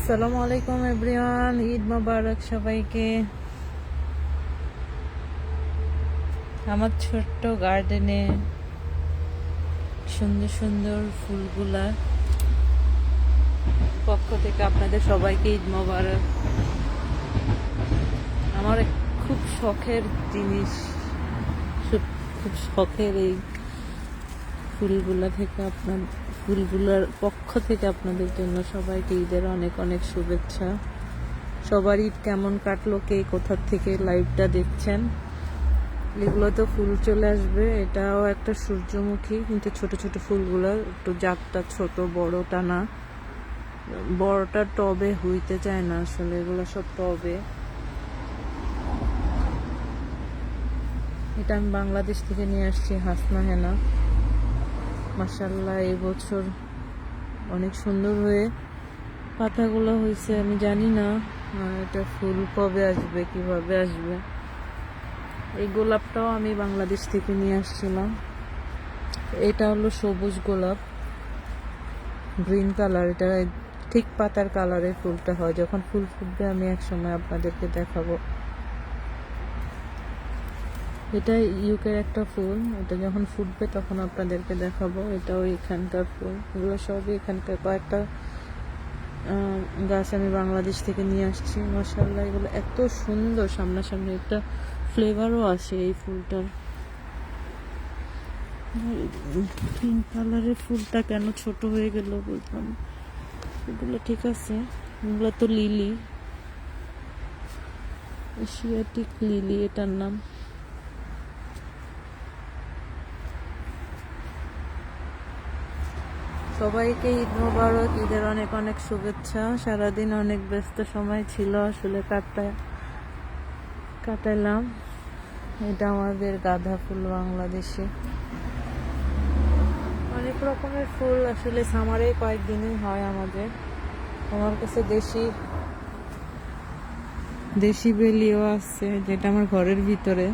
আসসালামু আলাইকুম এভরিওয়ান, ঈদ মোবারক সবাইকে। আমার ছোট্ট গার্ডেনে সুন্দর সুন্দর ফুলগুলা। পক্ষ থেকে আপনাদের সবাইকে ঈদ মোবারক। আমার খুব শখের জিনিস, খুব- শখের এই ফুলগুলা থেকে আপনার ফুলগুলার পক্ষ থেকে আপনাদের জন্য সবাইকে ঈদের অনেক অনেক শুভেচ্ছা। সবার ঈদ কেমন কাটলো, কে কোথার থেকে লাইভটা দেখছেন? এগুলো তো ফুল চলে আসবে, এটাও একটা সূর্যমুখী, কিন্তু ছোট ছোট ফুলগুলো একটু জাতটা ছোট, বড়টা না। বড়টা টবে হইতে চায় না আসলে, এগুলো সব টবে। এটা আমি বাংলাদেশ থেকে নিয়ে আসছি হাসনা হেনা মাসাল্লাহ এই বছর অনেক সুন্দর হয়ে পাতাগুলো হয়েছে, আমি জানি না এটা ফুল কবে আসবে, কীভাবে আসবে। এই গোলাপটাও আমি বাংলাদেশ থেকে নিয়ে আসছিলাম। এটা হলো সবুজ গোলাপ, গ্রিন কালার, এটা ঠিক পাতার কালারের ফুলটা হয়, যখন ফুল ফুটবে আমি এক সময় আপনাদেরকে দেখাবো। এটা ইউকের একটা ফুল। এটা যখন ফুটবে তখন আপনাদেরকে দেখাবো। এটাও এখানকার ফুল। এগুলো সবই এখানকার। কয়েকটা গাছ আমি বাংলাদেশ থেকে নিয়ে আসছি। মাসাল্লাহ এগুলো এত সুন্দর সামনাসামনি। একটা ফ্লেভারও আছে এই ফুলটার। পিঙ্ক কালারের ফুলটা কেন ছোট হয়ে গেল না। এগুলো ঠিক আছে। এগুলো তো লিলি। এশিয়াটিক লিলি এটার নাম। সবাইকে ঈদ মোবারক, ঈদের অনেক অনেক শুভেচ্ছা। সারাদিন অনেক ব্যস্ত সময় ছিল আসলে কাটায় কাটাইলাম এটা আমাদের গাঁদা ফুল বাংলাদেশে। অনেক রকমের ফুল আসলে সামারে কয়েকদিনই হয় আমাদের। আমার কাছে দেশি দেশি বেলিও আছে, যেটা আমার ঘরের ভিতরে।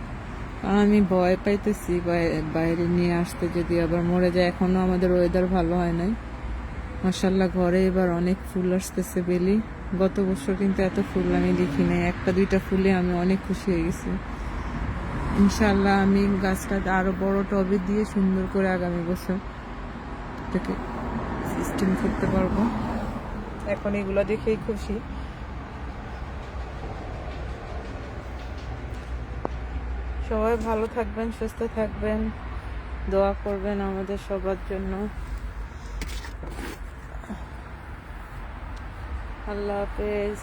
আমি ভয় পাইতেছি বাইরে নিয়ে আসতে যদি আবার মরে যায়। এখনও আমাদের ওয়েদার ভালো হয় নাই। মাসাল্লাহ ঘরে এবার অনেক ফুল আসতেছে বেলি। গত বছর কিন্তু এত ফুল আমি দেখি নাই। একটা, দুইটা ফুলে আমি অনেক খুশি হয়ে গেছি। ইনশাল্লাহ আমি গাছটা আরও বড় টবে দিয়ে সুন্দর করে আগামী বছর সিস্টেম করতে পারব। এখন এগুলো দেখেই খুশি। সবাই ভালো থাকবেন সুস্থ থাকবেন। দোয়া করবেন আমাদের সবার জন্য। আল্লাহ হাফেজ।